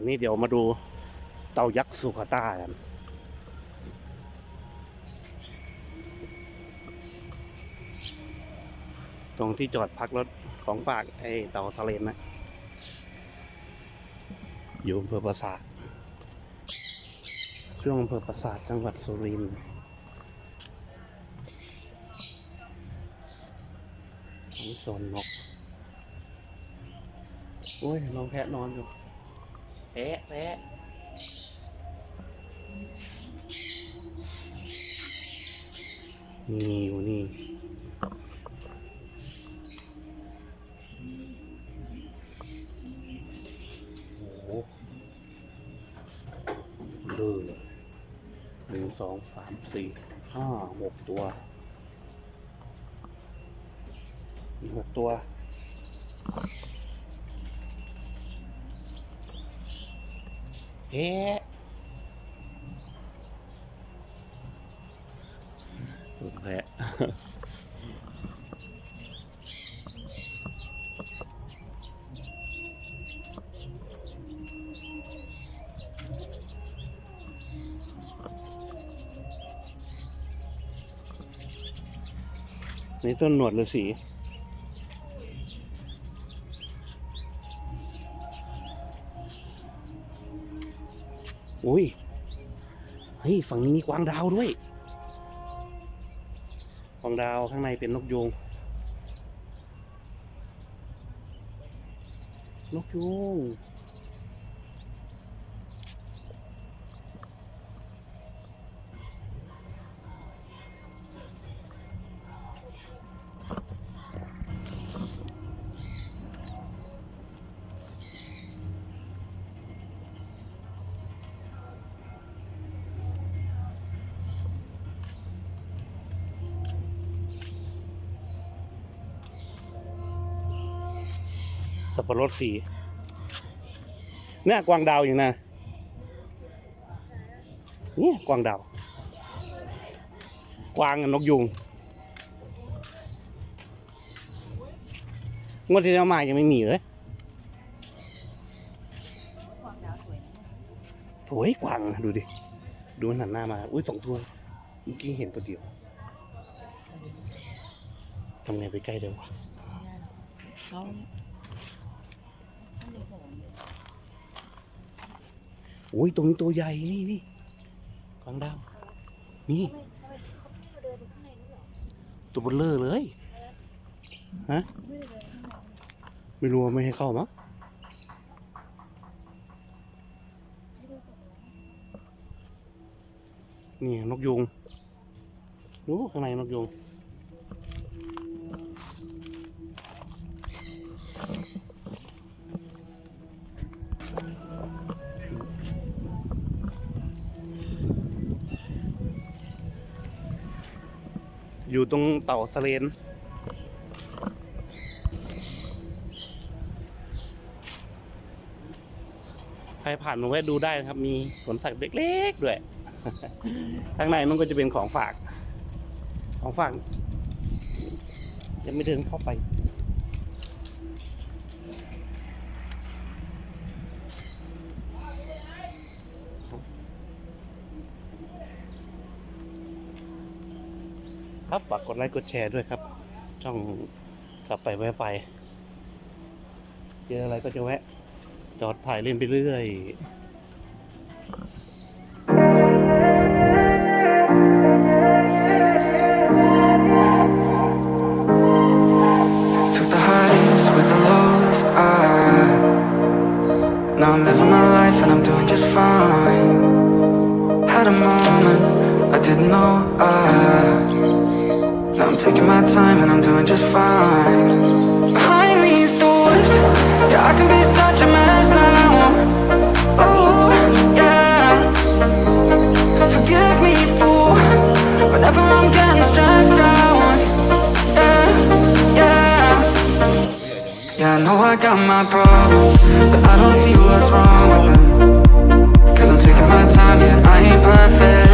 วันนี้เดี๋ยวมาดูเต่ายักษ์สุขาต้ากันตรงที่จอดพักรถของฝากไอ้เต่าสเลนนะ อยู่อำเภอปราสาท ช่วงอำเภอปราสาทจังหวัดสุรินทร์โซนนก โอ้ยน้องแพะนอนอยู่ แพะแพะนี่อยู่นี่โอ้โหเลยหนึ่งสองสามสี่ห้าหกตัวมีหกตัว เฮ้สุดแพะนี่ต้นหนวดฤาษี อุ้ย เฮ้ย ฝั่งนี้มีกวางดาวด้วย กวางดาวข้างในเป็นนกยูง นกยูง สับปะรดสีเนี่ยกวางดาวอย่างนะเนี่ยกวางดาว กวางกับนกยุงงวดที่แล้วมายังไม่มีเลยโอ้ยกวางดูดิ ดูมันหันหน้ามา อุ้ยสองตัว เมื่อกี้เห็นตัวเดียวทำไงไปใกล้เดี๋ยววะ เขาต้องดูผม โอ้ยตรงนี้ตัวใหญ่นี่นี่กวางดาวนี่ตัวเบลเลอร์เลยฮะไม่รู้ว่าไม่ให้เข้ามั้งนี่นกยุงดูข้างในนกยุง อยู่ตรงเต่าสเลนใครผ่านมาแวะดูได้นะครับ มีสวนสัตว์เล็กๆด้วย ข้างในมันก็จะเป็นของฝาก ของฝาก ยังไม่เดินเข้าไป ครับฝากกดไลค์กดแชร์ด้วยครับ ช่องกลับไปแวะไป เจออะไรก็จะแวะ จอดถ่ายเล่นไปเรื่อย Now I'm living I didn't know. I now I'm taking my time and I'm doing just fine. Behind these doors, yeah, I can be such a mess now. Oh yeah. Forgive me, fool, whenever I'm getting stressed out. Yeah, yeah. Yeah, I know I got my problems, but I don't see what's wrong with them. Cause I'm taking my time, yeah, I ain't perfect.